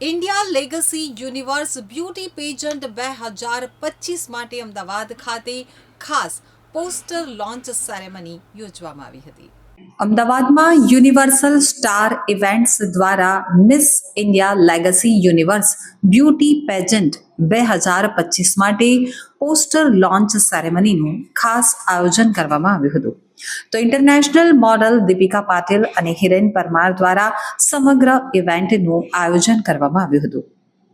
India legacy universe beauty pageant બે હજાર પચીસ માટે અમદાવાદ ખાતે ખાસ પોસ્ટર લોન્ચ સેરેમની યોજવામાં આવી હતી. અમદાવાદમાં યુનિવર્સલ સ્ટાર ઇવેન્ટ્સ દ્વારા miss India legacy universe beauty pageant બે હજાર પચીસ માટે પોસ્ટર લોન્ચ સેરેમનીનું ખાસ આયોજન કરવામાં આવ્યું હતું. તો ઇન્ટરનેશનલ મોડલ દીપિકા પાટીલ અને હિરેન પરમાર દ્વારા સમગ્ર ઇવેન્ટનું આયોજન કરવામાં આવ્યું હતું.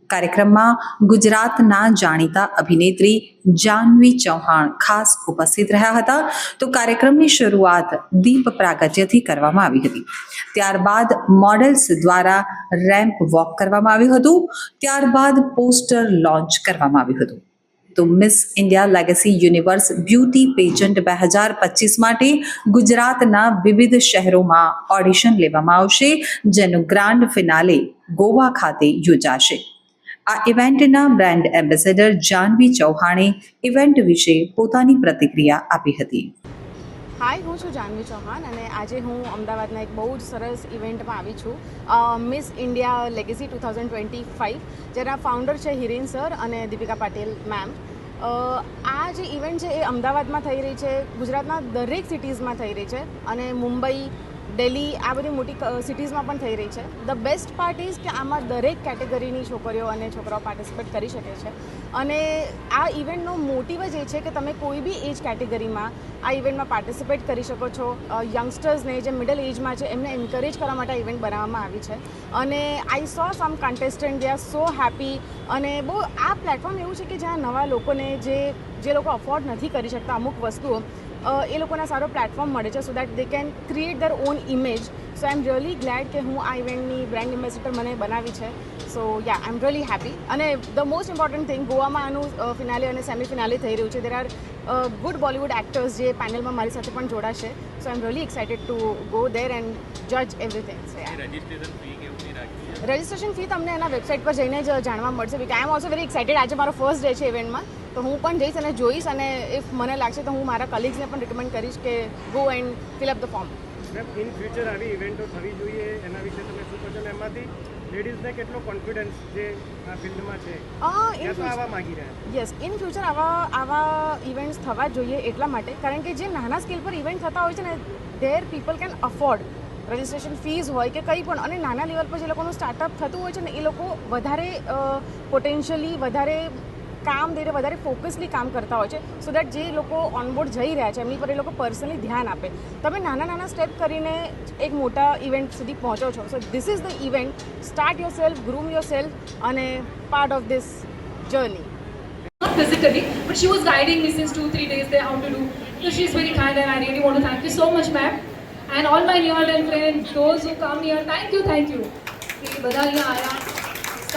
કાર્યક્રમમાં ગુજરાતના જાણીતા અભિનેત્રી જાહ્નવી ચૌહાણ ખાસ ઉપસ્થિત રહ્યા હતા. તો કાર્યક્રમની શરૂઆત દીપ પ્રાગટ્યથી કરવામાં આવી હતી. ત્યારબાદ મોડેલ્સ દ્વારા રેમ્પ વોક કરવામાં આવ્યું હતું. ત્યારબાદ પોસ્ટર લોન્ચ કરવામાં આવ્યું હતું. તો miss India legacy universe beauty pageant બે હજાર પચીસ માટે ગુજરાતના વિવિધ શહેરોમાં ઓડિશન લેવામાં આવશે, જેનું ગ્રાન્ડ ફિનાલે ગોવા ખાતે યોજાશે. આ ઇવેન્ટના બ્રાન્ડ એમ્બેસેડર જાહ્નવી ચૌહાણે ઇવેન્ટ વિશે પોતાની પ્રતિક્રિયા આપી હતી. હાય, હું છું જાનવી ચૌહાણ અને આજે હું અમદાવાદના એક બહુ જ સરસ ઇવેન્ટમાં આવી છું. Miss India legacy two thousand twenty five જેના ફાઉન્ડર છે હિરેન સર અને દીપિકા પાટીલ મેમ આ જે ઇવેન્ટ છે એ અમદાવાદમાં થઈ રહી છે, ગુજરાતના દરેક સિટીઝમાં થઈ રહી છે અને મુંબઈ દિલ્હી આ બધી મોટી સિટીઝમાં પણ થઈ રહી છે. ધ બેસ્ટ પાર્ટ ઇઝ કે આમાં દરેક કેટેગરીની છોકરીઓ અને છોકરાઓ પાર્ટિસિપેટ કરી શકે છે. અને આ ઇવેન્ટનો મોટિવ જ એ છે કે તમે કોઈ બી એજ કેટેગરીમાં આ ઇવેન્ટમાં પાર્ટિસિપેટ કરી શકો છો. યંગસ્ટર્સને જે મિડલ એજમાં છે, એમને એન્કરેજ કરવા માટે આ ઇવેન્ટ બનાવવામાં આવી છે. અને I so some contestant they are so happy અને બહુ, આ પ્લેટફોર્મ એવું છે કે જ્યાં નવા લોકોને જે જે લોકો અફોર્ડ નથી કરી શકતા અમુક વસ્તુઓ એ લોકોને સારો પ્લેટફોર્મ મળે છે so that they can create their own image so I am really glad કે હું આ ઇવેન્ટની બ્રાન્ડ એમ્બેસેડર મને બનાવી છે. So yeah I am really happy અને ધ મોસ્ટ ઇમ્પોર્ટન્ટ થિંગ ગોવામાં આનું ફિનાલે અને સેમી ફિનાલે થઈ રહ્યું છે. There are good Bollywood actors જે પેનલમાં મારી સાથે પણ જોડાશે. So I am really excited to go there and જજ એવરીથિંગ સો રજિસ્ટ્રેશન ફી તમને એના વેબસાઇટ પર જઈને જ જાણવા મળશે બીક I am also very excited આજે મારો ફર્સ્ટ ડે છે ઇવેન્ટમાં તો હું પણ જઈશ અને જોઈશ અને ઇફ મને લાગશે તો હું મારા કલીગ્સને પણ રિકમેન્ડ કરીશ કે go and fill up the form in future આવી ઇવેન્ટો થવી જોઈએ એના વિશે તમે શું કહો છો? એમાંથી લેડીઝને કેટલો કોન્ફિડન્સ જે આ ફિલ્ડમાં છે? આવવા માંગી રહ્યા યસ ઇન ફ્યુચર આવા આવા ઇવેન્ટ્સ થવા જોઈએ એટલા માટે કારણ કે જે નાના સ્કેલ પર ઇવેન્ટ થતા હોય છે ને there people can afford registration fees હોય કે કંઈ પણ અને નાના લેવલ પર જે લોકોનું સ્ટાર્ટઅપ થતું હોય છે ને એ લોકો વધારે પોટેન્શિયલી વધારે કામ દઈને વધારે ફોકસલી કામ કરતા હોય છે સો દેટ જે લોકો ઓનબોર્ડ જઈ રહ્યા છે એમની પર એ લોકો પર્સનલી ધ્યાન આપે તમે નાના નાના સ્ટેપ કરીને એક મોટા ઇવેન્ટ સુધી પહોંચો છો so this is the event start yourself groom yourself અને part of this journey physically, but she was guiding me since two, three days there how to do. So she's very kind and I really want to thank you so much, ma'am. And all my near and friends, those who come here, thank you, thank you. કે બધા અહીંયા આવ્યા